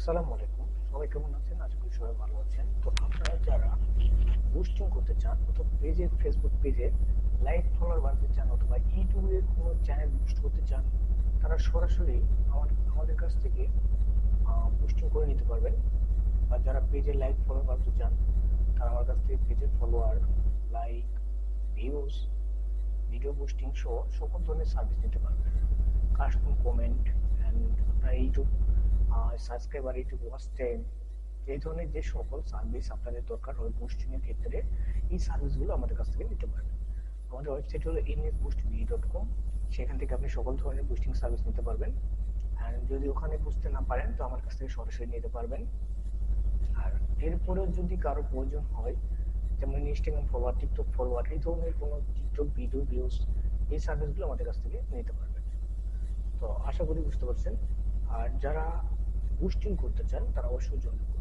আসসালামু আলাইকুম। সবাই কেমন আছেন? আশা করি সবাই ভালো আছেন। তো আপনারা যারা বুস্টিং করতে চান অথবা পেজে ফেসবুক পেজে লাইক ফলোয়ার বাড়তে চান, অথবা ইউটিউবে কোনো চ্যানেল বুস্ট করতে চান, তারা সরাসরি আমার, আমাদের কাছ থেকে বুস্টিং করে নিতে পারবেন। বা যারা পেজে লাইক ফলোয়ার বাড়তে চান, তারা আমার কাছ থেকে পেজের follower like views video boosting সহ সকল ধরনের সার্ভিস নিতে পারবেন। কাস্টম কমেন্ট অ্যান্ড আপনার YouTube subscriber YouTube watch time এই ধরনের যে সকল সার্ভিস আপনাদের দরকার হয় বুস্টিং এর ক্ষেত্রে, এই সার্ভিসগুলো আমাদের কাছ থেকে নিতে পারবেন। আমাদের ওয়েবসাইট হলো NS boost B dot com সেখান থেকে আপনি সকল ধরনের বুস্টিং সার্ভিস নিতে পারবেন। আর যদি ওখানে বুঝতে না পারেন, তো আমার কাছ থেকে সরাসরি নিতে পারবেন। আর এরপরেও যদি কারও প্রয়োজন হয়, যেমন ইনস্টাগ্রাম ফরওয়ার্ড টিকটক ফরওয়ার্ড এই ধরনের কোনো টিকটক ভিডিও ভিউজ এই সার্ভিসগুলো আমাদের কাছ থেকে নিতে পারবেন। তো আশা করি বুঝতে পারছেন। আর যারা বুস্টিং করতে চান তারা অবশ্যই যোগাযোগ করবেন